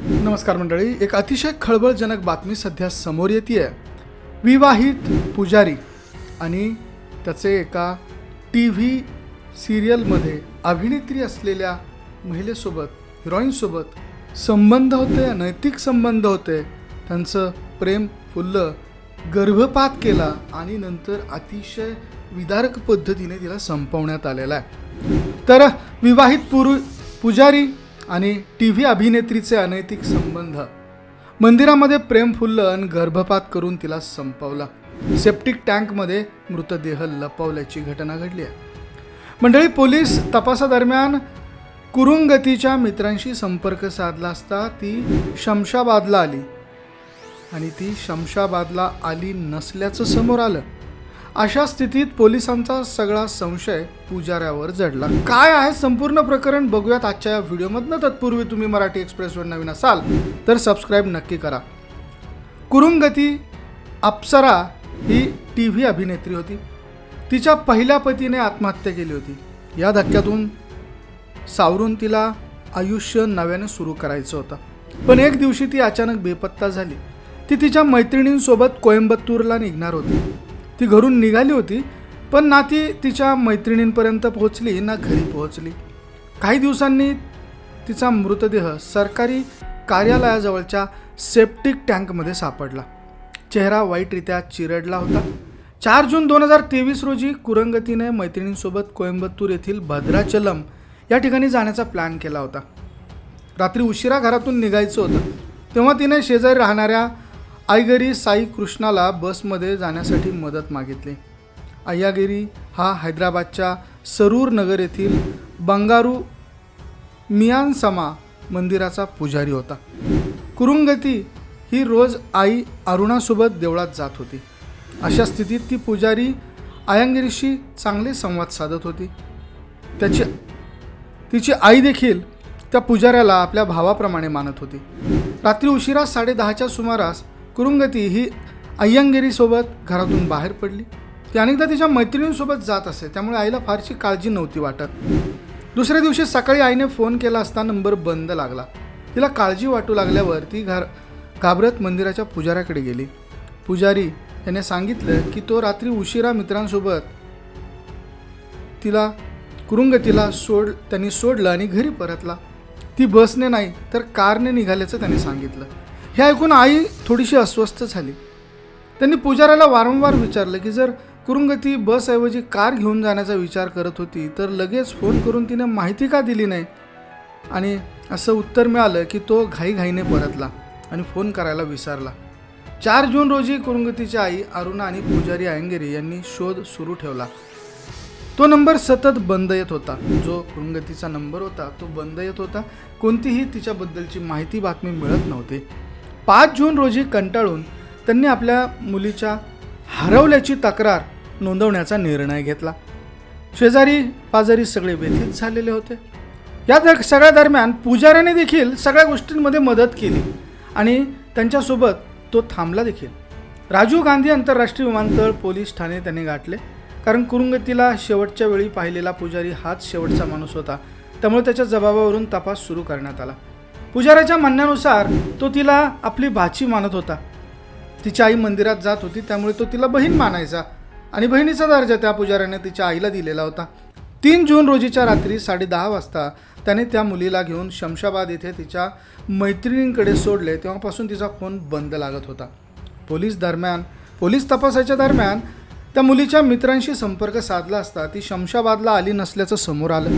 नमस्कार मंडळी एक अतिशय खळबळजनक बातमी सध्या समोर येते विवाहित पुजारी आणि त्याचे एका टी व्ही सिरियलमध्ये अभिनेत्री असलेल्या महिलेसोबत हिरोईनसोबत संबंध होते अनैतिक संबंध होते. त्यांचं प्रेम फुललं गर्भपात केला आणि नंतर अतिशय विदारक पद्धतीने तिला संपवण्यात आलेला आहे. तर विवाहित पुरु पुजारी आणि टी व्ही अभिनेत्रीचे अनैतिक संबंध. मंदिरामध्ये प्रेम फुललं आणि गर्भपात करून तिला संपवला. सेप्टिक टँकमध्ये मृतदेह लपवल्याची घटना घडली आहे. मंडळी पोलीस तपासादरम्यान कुरुंगतीच्या मित्रांशी संपर्क साधला असता ती शमशाबादला आली. आणि ती शमशाबादला आली नसल्याचं समोर आलं. अशा स्थितीत पोलिसांचा सगळा संशय पुजाऱ्यावर जडला. काय आहे संपूर्ण प्रकरण बघूयात आजच्या या व्हिडिओमधनं. तत्पूर्वी तुम्ही मराठी एक्सप्रेसवर नवीन असाल तर सबस्क्राईब नक्की करा. कुरुंगती अप्सरा ही टी व्ही अभिनेत्री होती. तिच्या पहिल्या पतीने आत्महत्या केली होती. या धक्क्यातून सावरून तिला आयुष्य नव्याने सुरू करायचं होतं. पण एक दिवशी ती अचानक बेपत्ता झाली. ती तिच्या मैत्रिणींसोबत कोयंबत्तूरला निघणार होती. ती घरून निघाली होती पण ना ती तिच्या मैत्रिणींपर्यंत पोहोचली ना घरी पोहोचली. काही दिवसांनी तिचा मृतदेह सरकारी कार्यालयाजवळच्या सेप्टिक टँकमध्ये सापडला. चेहरा वाईटरित्या चिरडला होता. चार जून दोन हजार तेवीस रोजी कुरंगतीने मैत्रिणींसोबत कोइंबतूर येथील भद्राचलम या ठिकाणी जाण्याचा प्लॅन केला होता. रात्री उशिरा घरातून निघायचं होतं. तेव्हा तिने शेजारी राहणाऱ्या आईगरी साई कृष्णाला बसमध्ये जाण्यासाठी मदत मागितली. अय्यागिरी हा हैदराबादच्या सरूर नगर येथील बंगारू मियानसमा मंदिराचा पुजारी होता. कुरुंगती ही रोज आई अरुणासोबत देवळात जात होती. अशा स्थितीत ती पुजारी अयंगिरीशी चांगले संवाद साधत होती. त्याची तिची आई देखील त्या पुजाऱ्याला आपल्या भावाप्रमाणे मानत होती. रात्री उशिरा साडेदहाच्या सुमारास कुरुंगती ही अय्यंगिरीसोबत घरातून बाहेर पडली. ती अनेकदा तिच्या मैत्रिणींसोबत जात असे. त्यामुळे आईला फारशी काळजी नव्हती वाटत. दुसऱ्या दिवशी सकाळी आईने फोन केला असता नंबर बंद लागला. तिला काळजी वाटू लागल्यावर ती घर घाबरत मंदिराच्या पुजाऱ्याकडे गेली. पुजारी याने सांगितलं की तो रात्री उशिरा मित्रांसोबत तिला कुरुंगतीला सोड त्यांनी सोडलं आणि घरी परतला. ती बसने नाही तर कारने निघाल्याचं त्याने सांगितलं. हे ऐकून आई थोडीशी अस्वस्थ झाली. त्यांनी पुजाऱ्याला वारंवार विचारलं की जर कुरुंगती बसऐवजी कार घेऊन जाण्याचा विचार करत होती तर लगेच फोन करून तिने माहिती का दिली नाही? आणि असं उत्तर मिळालं की तो घाईघाईने परतला आणि फोन करायला विसरला. चार जून रोजी कुरुंगतीची आई अरुणा आणि पुजारी अयंगेरी यांनी शोध सुरू ठेवला. तो नंबर सतत बंद येत होता. जो कुरुंगतीचा नंबर होता तो बंद येत होता. कोणतीही तिच्याबद्दलची माहिती बातमी मिळत नव्हती. पाच जून रोजी कंटाळून त्यांनी आपल्या मुलीच्या हरवल्याची तक्रार नोंदवण्याचा निर्णय घेतला. शेजारी पाजारी सगळे व्यथित झालेले होते. या दर सगळ्या दरम्यान पुजाऱ्याने देखील सगळ्या गोष्टींमध्ये मदत केली आणि त्यांच्यासोबत तो थांबला देखील. राजीव गांधी आंतरराष्ट्रीय विमानतळ पोलीस ठाणे त्याने गाठले. कारण कुरुंगतीला शेवटच्या वेळी पाहिलेला पुजारी हाच शेवटचा माणूस होता. त्यामुळे त्याच्या जबाबावरून तपास सुरू करण्यात आला. पुजाऱ्याच्या म्हणण्यानुसार तो तिला आपली भाची मानत होता. तिची आई मंदिरात जात होती त्यामुळे तो तिला बहीण मानायचा आणि बहिणीचा दर्जा त्या पुजाऱ्याने तिच्या आईला दिलेला होता. तीन जून रोजीच्या रात्री साडेदहा वाजता त्याने त्या मुलीला घेऊन शमशाबाद येथे तिच्या मैत्रिणींकडे सोडले तेव्हापासून तिचा फोन बंद लागत होता. पोलीस दरम्यान पोलीस तपासाच्या दरम्यान त्या मुलीच्या मित्रांशी संपर्क साधला असता ती शमशाबादला आली नसल्याचं समोर आलं.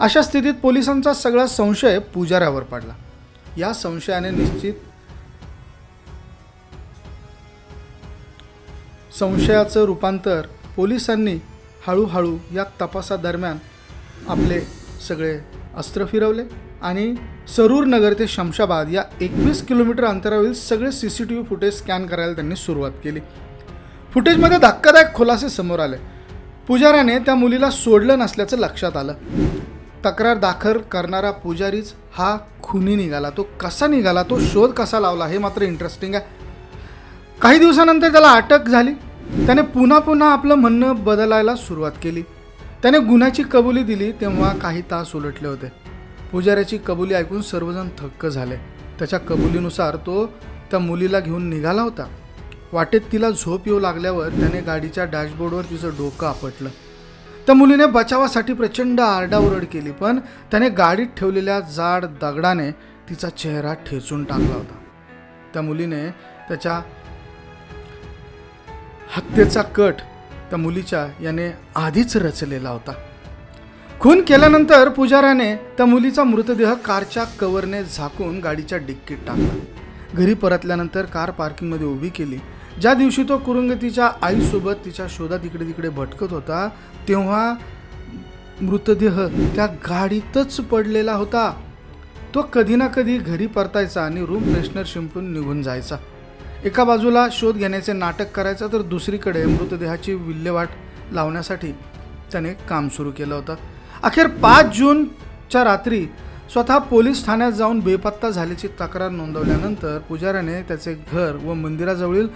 अशा स्थितीत पोलिसांचा सगळा संशय पुजाऱ्यावर पडला. या संशयाने निश्चित संशयाचं रूपांतर पोलिसांनी हळूहळू या तपासादरम्यान आपले सगळे अस्त्र फिरवले आणि सरूर नगर ते शमशाबाद या एकवीस किलोमीटर अंतरावरील सगळे C C T V footage scan करायला त्यांनी सुरुवात केली. फुटेजमध्ये धक्कादायक खुलासे समोर आले. पुजाऱ्याने त्या मुलीला सोडलं नसल्याचं लक्षात आलं. तक्रार दाखल करणारा पुजारीच हा खुनी निघाला. तो कसा निघाला? तो शोध कसा लावला? हे मात्र इंटरेस्टिंग आहे. काही दिवसानंतर त्याला अटक झाली. त्याने पुन्हा पुन्हा आपलं म्हणणं बदलायला सुरुवात केली. त्याने गुन्ह्याची कबुली दिली तेव्हा काही तास उलटले होते. पुजाऱ्याची कबुली ऐकून सर्वजण थक्क झाले. त्याच्या कबुलीनुसार तो त्या मुलीला घेऊन निघाला होता. वाटेत तिला झोप येऊ लागल्यावर त्याने गाडीच्या डॅशबोर्डवर तिचं डोकं आपटलं. त्या मुलीने बचावासाठी प्रचंड आरडाओरड केली पण त्याने गाडीत ठेवलेल्या जाड दगडाने तिचा चेहरा ठेचून टाकला होता. त्या मुलीने त्याच्या हत्येचा कट त्या मुलीच्या याने आधीच रचलेला होता. खून केल्यानंतर पुजाऱ्याने त्या मुलीचा मृतदेह कारच्या कवरने झाकून गाडीच्या डिक्कीत टाकला. घरी परतल्यानंतर कार पार्किंगमध्ये उभी केली. ज्या दिवशी तो कुरुंगतीच्या आईसोबत तिच्या शोधात इकडे तिकडे भटकत होता तेव्हा मृतदेह त्या गाडीतच पडलेला होता. तो कधी ना कधी घरी परतायचा आणि रूम फ्रेशनर शिंपून निघून जायचा. एका बाजूला शोध घेण्याचे नाटक करायचं तर दुसरीकडे मृतदेहाची विल्हेवाट लावण्यासाठी त्याने काम सुरू केलं होतं. अखेर पाच जूनच्या रात्री स्वतः पोलीस ठाण्यात जाऊन बेपत्ता झाल्याची तक्रार नोंदवल्यानंतर पुजाऱ्याने त्याचे घर व मंदिराजवळील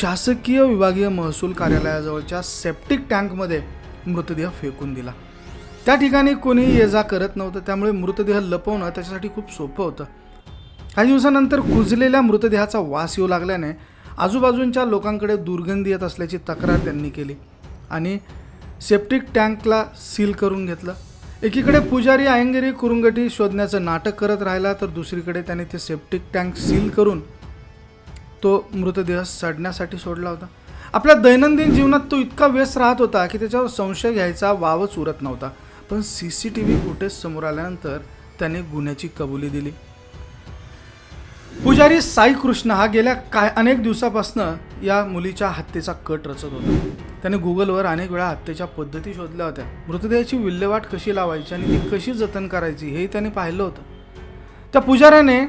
शासकीय विभागीय महसूल कार्यालयाजवळच्या सेप्टिक टँकमध्ये मृतदेह फेकून दिला. त्या ठिकाणी कोणी ये जा करत नव्हतं त्यामुळे मृतदेह लपवणं त्याच्यासाठी खूप सोपं होतं. काही दिवसानंतर कुजलेल्या मृतदेहाचा वास येऊ लागल्याने आजूबाजूंच्या लोकांकडे दुर्गंधी येत असल्याची तक्रार त्यांनी केली आणि सेप्टिक टँकला सील करून घेतलं. एकीकडे पुजारी आयंगेरी कुरुंगटी शोधण्याचं नाटक करत राहिला तर दुसरीकडे त्याने ते सेप्टिक टँक सील करून तो मृतदेह सडण्यासाठी सोडला होता. आपल्या दैनंदिन जीवनात तो इतका व्यस्त राहत होता की त्याच्यावर संशय घ्यायचा वावच उरत नव्हता. पण C C T V footage समोर आल्यानंतर त्याने गुन्ह्याची कबुली दिली. पुजारी साई कृष्ण हा गेल्या काय अनेक दिवसापासनं या मुलीच्या हत्येचा कट रचत होता. त्याने गुगलवर अनेक वेळा हत्येच्या पद्धती शोधल्या होत्या. मृतदेहाची विल्हेवाट कशी लावायची आणि ती कशी जतन करायची हेही त्याने पाहिलं होतं. त्या पुजाऱ्याने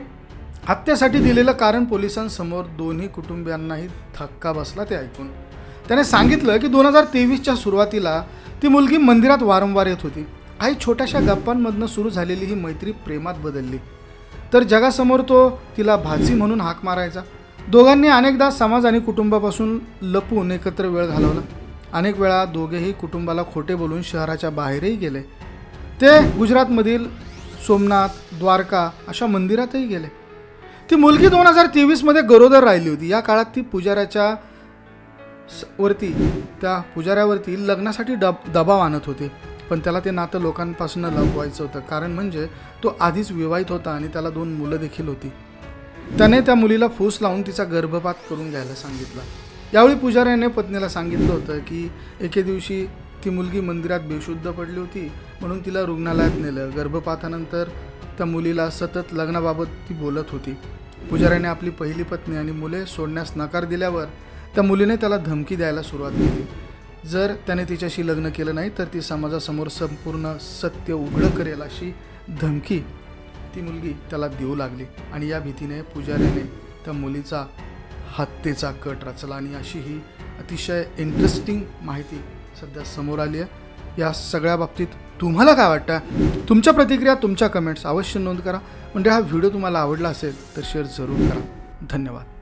हत्येसाठी दिलेलं कारण पोलिसांसमोर दोन्ही कुटुंबियांनाही थक्का बसला ते ऐकून. त्याने सांगितलं की दोन हजार तेवीसच्या सुरुवातीला ती मुलगी मंदिरात वारंवार येत होती. काही छोट्याशा गप्पांमधनं सुरू झालेली ही मैत्री प्रेमात बदलली. तर जगासमोर तो तिला भाची म्हणून हाक मारायचा. दोघांनी अनेकदा समाज आणि कुटुंबापासून लपून एकत्र वेळ घालवला. अनेक वेळा दोघेही कुटुंबाला खोटे बोलून शहराच्या बाहेरही गेले. ते गुजरातमधील सोमनाथ द्वारका अशा मंदिरातही गेले. ती मुलगी दोन हजार तेवीसमध्ये गरोदर राहिली होती. या काळात ती पुजाऱ्याच्या स- वरती त्या पुजाऱ्यावरती लग्नासाठी डब दबाव आणत होते. पण त्याला ते नातं लोकांपासून लपवायचं होतं. कारण म्हणजे तो आधीच विवाहित होता आणि त्याला दोन मुलं देखील होती. त्याने त्या मुलीला फूस लावून तिचा गर्भपात करून घ्यायला सांगितलं. यावेळी पुजाऱ्याने पत्नीला सांगितलं होतं की एके दिवशी ती मुलगी मंदिरात बेशुद्ध पडली होती म्हणून तिला रुग्णालयात नेलं. गर्भपातानंतर त्या मुलीला सतत लग्नाबाबत ती बोलत होती. पुजाऱ्याने आपली पहिली पत्नी आणि मुले सोडण्यास नकार दिल्यावर त्या मुलीने त्याला धमकी द्यायला सुरुवात केली. जर त्याने तिच्याशी लग्न केलं नाही तर ती समाजासमोर संपूर्ण सत्य उघडं करेल अशी धमकी ती मुलगी त्याला देऊ लागली आणि या भीतीने पुजाऱ्याने त्या मुलीचा हत्येचा कट रचला आणि अशी ही अतिशय इंटरेस्टिंग माहिती सध्या समोर आली आहे. या सगळ्या बाबतीत तुम्हाला काय वाटतं? तुमच्या प्रतिक्रिया तुमच्या कमेंट्स अवश्य नोंद करा. म्हणजे हा व्हिडिओ तुम्हाला आवडला असेल तर शेअर जरूर करा. धन्यवाद.